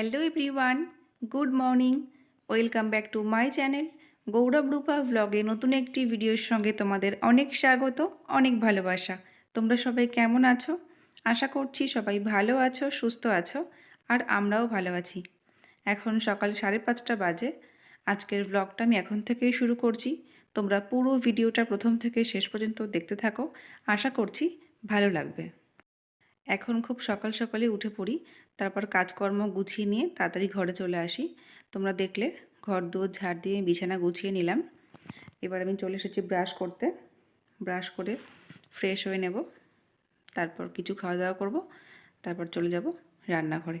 Hello everyone good morning welcome back to my channel Gaurav Rupa ভ্লগে নতুন একটি ভিডিওর সঙ্গে তোমাদের অনেক স্বাগত, অনেক ভালোবাসা। তোমরা সবাই কেমন আছো? আশা করছি সবাই ভালো আছো, সুস্থ আছো, আর আমরাও ভালো আছি। এখন সকাল সাড়ে পাঁচটা বাজে, আজকের ব্লগটা আমি এখন থেকেই শুরু করছি। তোমরা পুরো ভিডিওটা প্রথম থেকে শেষ পর্যন্ত দেখতে থাকো, আশা করছি ভালো লাগবে। এখন খুব সকাল সকালে উঠে পড়ি, তারপর কাজকর্ম গুছিয়ে নিয়ে তাড়াতাড়ি ঘরে চলে আসি। তোমরা দেখলে ঘর দুয়ার ঝাড় দিয়ে বিছানা গুছিয়ে নিলাম। এবার আমি চলে এসেছি ব্রাশ করতে। ব্রাশ করে ফ্রেশ হয়ে নেব। তারপর কিছু খাওয়া দাওয়া করব। তারপর চলে যাব রান্নাঘরে।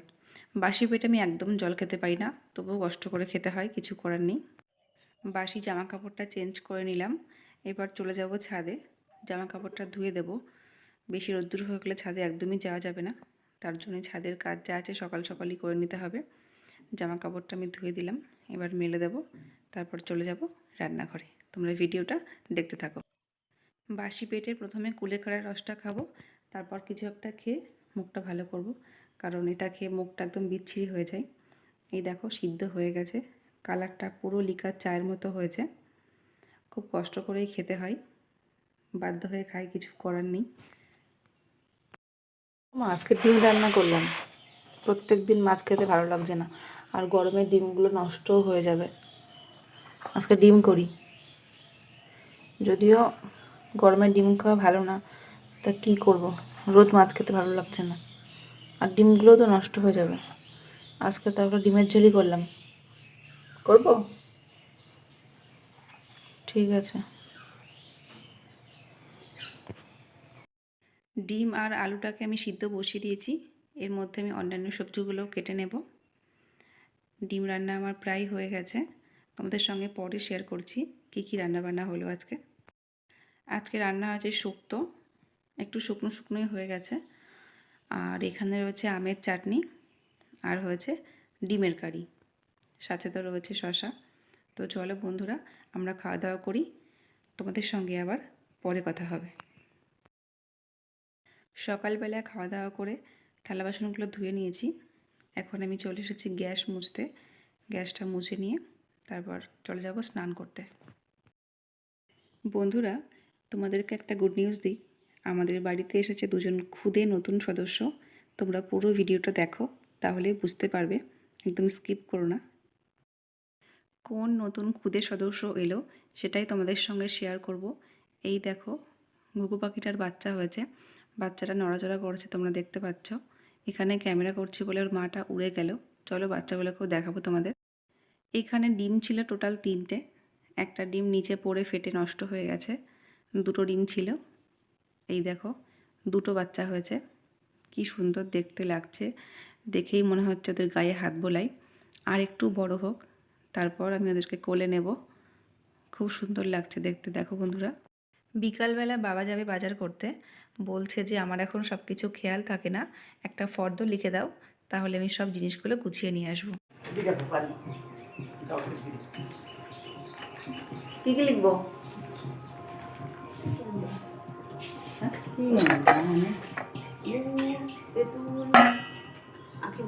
বাসি পেটে আমি একদম জল খেতে পারি না, তবুও কষ্ট করে খেতে হয়, কিছু করার নেই। বাসি জামা কাপড়টা চেঞ্জ করে নিলাম। এবার চলে যাব ছাদে। জামা কাপড়টা ধুয়ে দেবো। বেশি রোদ্দুর হয়ে গেলে ছাদে একদমই যাওয়া যাবে না। তার জন্য ছাদের কাজ যা আছে সকাল সকালই করে নিতে হবে। জামা কাপড়টা আমি ধুয়ে দিলাম, এবার মেলে দেব, তারপর চলে যাব রান্নাঘরে। তোমরা ভিডিওটা দেখতে থাকো। বাসি পেটে প্রথমে কুলে কুলেখাড়ার রসটা খাব, তারপর কিছু একটা খেয়ে মুখটা ভালো করব, কারণ এটা খেয়ে মুখটা একদম বিচ্ছিরি হয়ে যায়। এই দেখো, সিদ্ধ হয়ে গেছে। কালারটা পুরো লিকার চায়ের মতো হয়েছে। খুব কষ্ট করেই খেতে হয়। বাধ্য হয়ে খাই, কিছু করার নেই। আজকে ডিম রান্না করলাম। প্রত্যেক দিন মাছ খেতে ভালো লাগছে না। আর গরমে ডিমগুলো নষ্টও হয়ে যাবে। আজকে ডিম করি। যদিও গরমে ডিম খাওয়া ভালো না, তা কি করব? রোজ মাছ খেতে ভালো লাগছে না। আর ডিমগুলো তো নষ্ট হয়ে যাবে। আজকে তো একটা ডিমের ঝোলই করলাম। করব? ঠিক আছে। ডিম আর আলুটাকে আমি সিদ্ধ বসিয়ে দিয়েছি। এর মধ্যে আমি অন্যান্য সবজিগুলো কেটে নেব। ডিম রান্না আমার প্রায় হয়ে গেছে। তোমাদের সঙ্গে পরে শেয়ার করছি কী কী রান্নাবান্না হলো আজকে। আজকে রান্না আছে শুক্তো, একটু শুকনো শুকনোই হয়ে গেছে। আর এখানে রয়েছে আমের চাটনি আর হয়েছে ডিমের কারি। সাথে তো রয়েছে শশা তো চলো বন্ধুরা, আমরা খাওয়া দাওয়া করি। তোমাদের সঙ্গে আবার পরে কথা হবে। সকালবেলা খাওয়া দাওয়া করে থালা বাসনগুলো ধুয়ে নিয়েছি। এখন আমি চলে এসেছি গ্যাস মুছতে। গ্যাসটা মুছে নিয়ে তারপর চলে যাব স্নান করতে। বন্ধুরা, তোমাদেরকে একটা গুড নিউজ দিই। আমাদের বাড়িতে এসেছে দুজন খুদে নতুন সদস্য। তোমরা পুরো ভিডিওটা দেখো, তাহলে বুঝতে পারবে। একদম স্কিপ করো না। কোন নতুন খুদে সদস্য এলো, সেটাই তোমাদের সঙ্গে শেয়ার করব। এই দেখো, ঘুঘু পাখিটার বাচ্চা হয়েছে। বাচ্চাটা নড়াচড়া করছে, তোমরা দেখতে পাচ্ছ। এখানে ক্যামেরা করছি বলে ওর মাটা উড়ে গেল। চলো বাচ্চাগুলোকেও দেখাবো তোমাদের। এখানে ডিম ছিল টোটাল তিনটে। একটা ডিম নিচে পড়ে ফেটে নষ্ট হয়ে গেছে। দুটো ডিম ছিল। এই দেখো, দুটো বাচ্চা হয়েছে। কি সুন্দর দেখতে লাগছে। দেখেই মনে হচ্ছে ওদের গায়ে হাত বোলাই। আর একটু বড় হোক, তারপর আমি ওদেরকে কোলে নেব। খুব সুন্দর লাগছে দেখতে, দেখো বন্ধুরা। বিকালবেলা বাবা যাবে বাজার করতে। বলছে যে আমার এখন সব কিছু খেয়াল থাকে না। একটা ফর্দ লিখে দাও তাহলে আমি সব জিনিসগুলো গুছিয়ে নিয়ে আসব। কী কী লিখব? আখের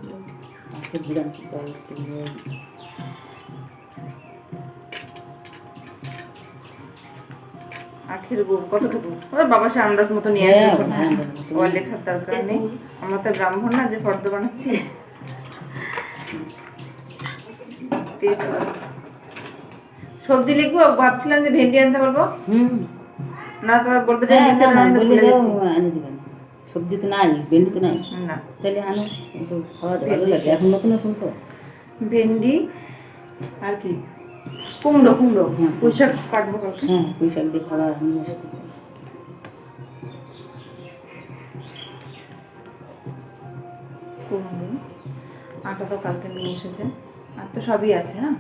গুড় কতটুকু ওই বাবা সে আন্দাজ মতো নিয়ে আসবে হ্যাঁ, ওর লেখার দরকার নেই। আমরা তো ব্রাহ্মণ না যে ফর্দ বানাচ্ছি। সবজি লিখব ভাবছিলাম যে ভেন্ডি আনতে বলব। হুম। না তোমার বলবে যে হ্যাঁ, তো ভুলে গেছি। দিবেন। সবজি তো নাই ভেন্ডি তো নাই। না। তাহলে আনো কিন্তু খাওয়া লাগে। এখন নতুন নতুন তো। ভেন্ডি আর কি? কুমড়ো কুমড়ো। পুঁই শাক কাটবো কালকে। হ্যাঁ পুঁই শাক দিয়ে নিয়ে আসতে আটা তো কালকে নিয়ে এসেছে। আর তো সবই আছে না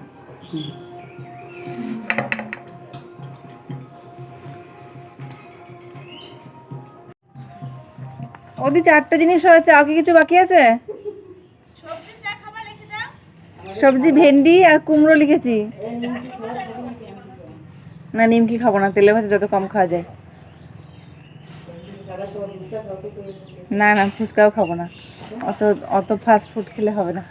ওদি চারটে জিনিস হয়েছে আর কি কিছু বাকি আছে? সবজি, ভেন্ডি আর কুমড়ো লিখেছি। না, নিমকি খাব না তেলে ভাজা যত কম খাওয়া যায়। না না, ফুচকাও খাব না। অত অত ফাস্ট ফুড খেলে হবে না।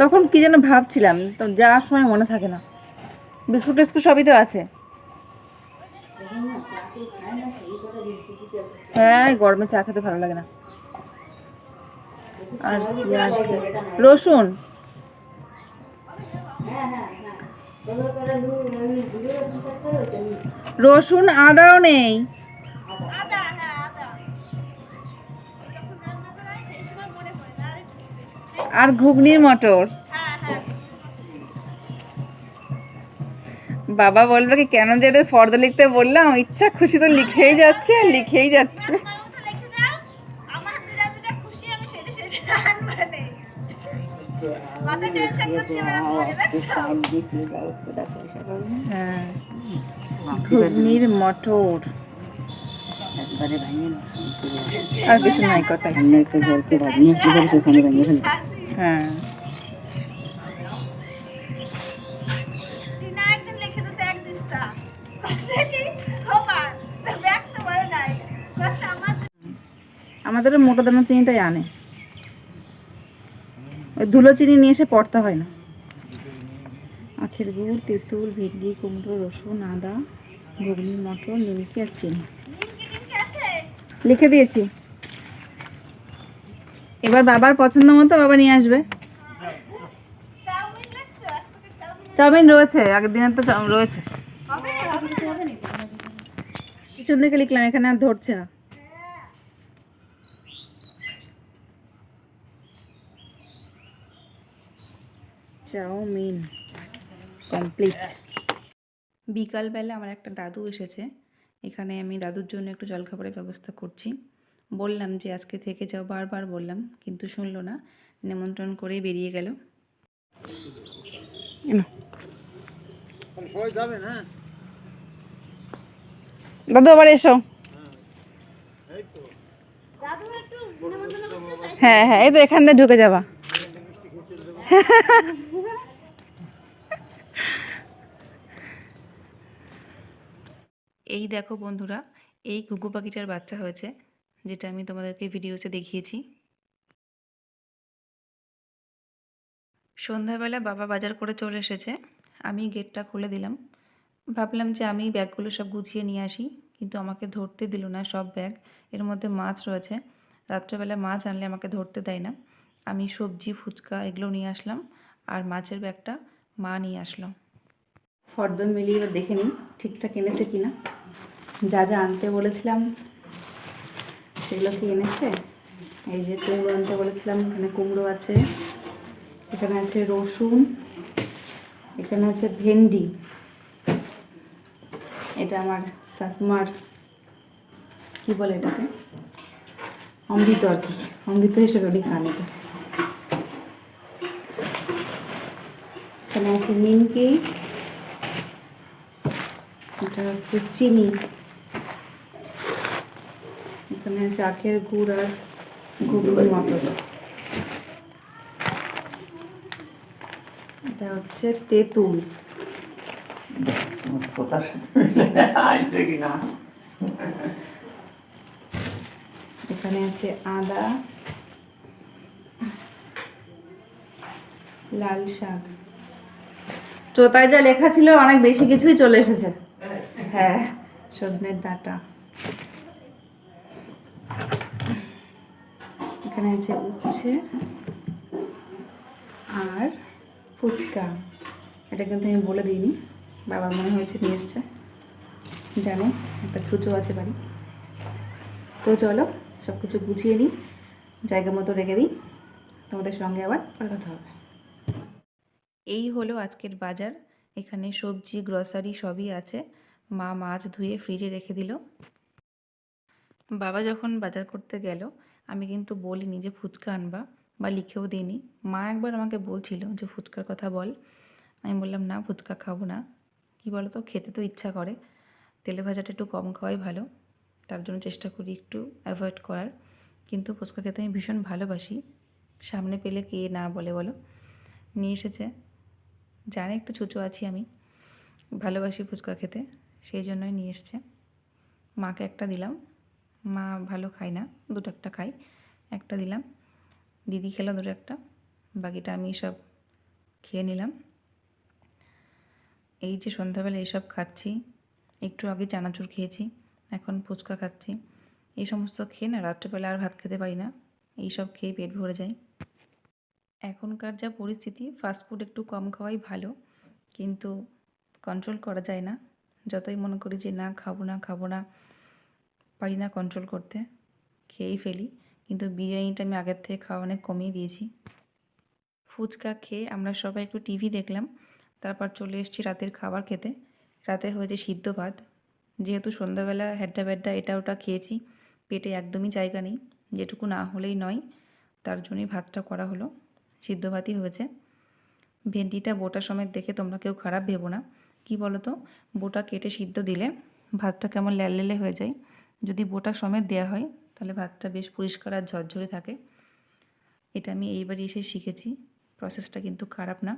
তখন কি যেন ভাবছিলাম, তো যাওয়ার সময় মনে থাকে না। বিস্কুট টিস্কুট সবই তো আছে। হ্যাঁ গরমে চা খেতে ভালো লাগে না। আর কি রসুন। রসুন আদাও নেই। আর ঘুগনির মটর। বাবা বলবে কি, কেন যে এদের ফর্দ লিখতে বললাম, ইচ্ছা খুশি তো লিখেই যাচ্ছে আর লিখেই যাচ্ছে। ব্যাগ তো বড় নাই। বাস আমার আমাদের মোটা দানা চিনিটাই আনে। ধুলো চিনি নিয়ে এসে পড়তে হয় না। আখের গুড় তেঁতুল ভেন্ডি কুমড়ো রসুন আদা ঘুগনি মটর নিমকি আর চিনি। লিখে দিয়েছি। এবার বাবার পছন্দ মতো বাবা নিয়ে আসবে। চাউমিন রয়েছে আগের দিনের তো রয়েছে। পিছন দিকে লিখলাম এখানে আর ধরছে না। Chow mein complete. বিকালবেলা আমার একটা দাদু এসেছে। এখানে আমি দাদুর জন্য একটু জলখাবারের ব্যবস্থা করছি। বললাম যে আজকে থেকে যাও বারবার বললাম কিন্তু শুনলো না। নিমন্ত্রণ করেই বেরিয়ে গেল। দাদু আবার এসো। হ্যাঁ হ্যাঁ এই তো এখান দিয়ে ঢুকে যাবা। এই দেখো বন্ধুরা, এই ঘুঘু পাখিটার বাচ্চা হয়েছে, যেটা আমি তোমাদেরকে ভিডিওতে দেখিয়েছি। সন্ধ্যাবেলা বাবা বাজার করে চলে এসেছে, আমি গেটটা খুলে দিলাম। ভাবলাম যে আমি ব্যাগগুলো সব গুছিয়ে নিয়ে আসি, কিন্তু আমাকে ধরতে দিল না সব ব্যাগ, এর মধ্যে মাছ রয়েছে। রাত্রেবেলা মাছ আনলে আমাকে ধরতে দেয় না। আমি সবজি, ফুচকা এগুলো নিয়ে আসলাম, আর মাছের ব্যাগটা মা নিয়ে আসলো। ফর্দ মিলিয়ে দেখে নিই, ঠিকঠাক এনেছে কিনা। যা যা আনতে বলেছিলাম, সেগুলো কি এনেছে? এই যে কুমড়ো আনতে বলেছিলাম, এখানে কুমড়ো আছে, এখানে আছে রসুন, এখানে আছে ভেন্ডি। এটা আমার শাশুমার, কি বলে এটাকে? অমৃত আর কি, অমৃত হিসেবে উনি খান এটা। এখানে আছে নিমকি, এটা হচ্ছে চিনি। এখানে আখের গুড় আর ঘুগনি মটর এটা হচ্ছে তেঁতুল। এখানে আছে আদা, লাল শাক। চোতায় যা লেখা ছিল, অনেক বেশি কিছুই চলে এসেছে। হ্যাঁ সজনের ডাটা। এখানে আছে উচ্ছে আর ফুচকা। এটা কিন্তু আমি বলে দিইনি, বাবা মনে হয়েছে নিয়ে এসছে। জানে, একটা ছুঁচো আছে বাড়ি। তো চলো সব কিছু গুছিয়ে নিই, জায়গা মতো রেখে দিই। তোমাদের সঙ্গে আবার পরে কথা হবে। এই হলো আজকের বাজার। এখানে সবজি গ্রসারি সবই আছে। মা মাছ ধুয়ে ফ্রিজে রেখে দিল। বাবা যখন বাজার করতে গেল আমি কিন্তু বলিনি যে ফুচকা আনবা বা লিখেও দিইনি। মা একবার আমাকে বলছিল যে, ফুচকার কথা বল। আমি বললাম, না, ফুচকা খাব না। কী বলো তো খেতে তো ইচ্ছা করে। তেলে ভাজাটা একটু কম খাওয়াই ভালো। তার জন্য চেষ্টা করি একটু অ্যাভয়েড করার। কিন্তু ফুচকা খেতে আমি ভীষণ ভালোবাসি। সামনে পেলে কে না বলে বলো। নিয়ে এসেছে। জানে একটু চুচো আছি আমি। ভালোবাসি ফুচকা খেতে। সেই জন্যই নিয়ে এসছে। মাকে একটা দিলাম। মা ভালো খায় না, দুটো একটা খাই একটা দিলাম। দিদি খেলো দুটো একটা, বাকিটা আমি সব খেয়ে নিলাম। এই যে সন্ধ্যাবেলা এইসব খাচ্ছি, একটু আগে চানাচুর খেয়েছি, এখন ফুচকা খাচ্ছি। এই সমস্ত খেয়ে না রাত্রেবেলা আর ভাত খেতে পারি না, এই সব খেয়ে পেট ভরে যায়। এখনকার যা পরিস্থিতি ফাস্টফুড একটু কম খাওয়াই ভালো, কিন্তু কন্ট্রোল করা যায় না। যতই মনে করি যে না খাব না খাব না পারি না কন্ট্রোল করতে। খেয়েই ফেলি, কিন্তু বিরিয়ানিটা আমি আগের থেকে খাওয়া অনেক কমিয়ে দিয়েছি। ফুচকা খেয়ে আমরা সবাই একটু টিভি দেখলাম, তারপর চলে এসেছি রাতের খাবার খেতে। রাতে হয়েছে সিদ্ধ ভাত। যেহেতু সন্ধ্যাবেলা হ্যাড্ডা ব্যাড্ডা এটা ওটা খেয়েছি, পেটে একদমই জায়গা নেই, যেটুকু না হলেই নয়, তার জন্যই ভাতটা করা হলো। সিদ্ধ ভাতই হয়েছে। ভেন্ডিটা বোটা সমেত দেখে তোমরা কেউ খারাপ ভেবো না। কি বলো তো বোটা কেটে সিদ্ধ দিলে ভাতটা কেমন ল্যাললেলে হয়ে যায়। যদি বোটা সমেত দেওয়া হয়, তাহলে ভাতটা বেশ পরিষ্কার আর ঝরঝরে থাকে। এটা আমি এইবারই এসে শিখেছি। প্রসেসটা কিন্তু খারাপ না।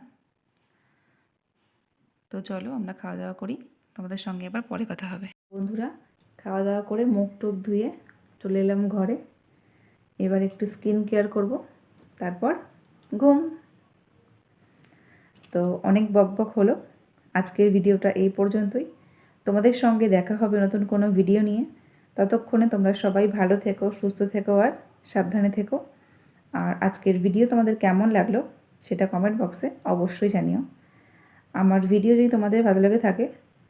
তো চলো আমরা খাওয়া দাওয়া করি। তোমাদের সঙ্গে এবার পরে কথা হবে। বন্ধুরা খাওয়া দাওয়া করে মুখ টুক ধুয়ে চলে এলাম ঘরে। এবার একটু স্কিন কেয়ার করব। তারপর ঘুম। তো অনেক বকবক হলো। আজকের ভিডিওটা এই পর্যন্তই। তোমাদের সঙ্গে দেখা হবে নতুন কোনো ভিডিও নিয়ে। ততক্ষণে তোমরা সবাই ভালো থেকো, সুস্থ থেকো আর সাবধানে থেকো। আর আজকের ভিডিও তোমাদের কেমন লাগল সেটা কমেন্ট বক্সে অবশ্যই জানিও। আমার ভিডিও যদি তোমাদের ভালো লেগে থাকে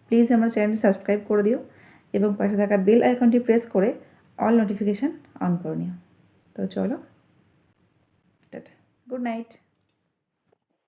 প্লিজ আমার চ্যানেলটি সাবস্ক্রাইব করে দিও এবং পাশে থাকা বেল আইকনটি প্রেস করে অল নোটিফিকেশান অন করে নিও। তো চলো, টাটা গুড নাইট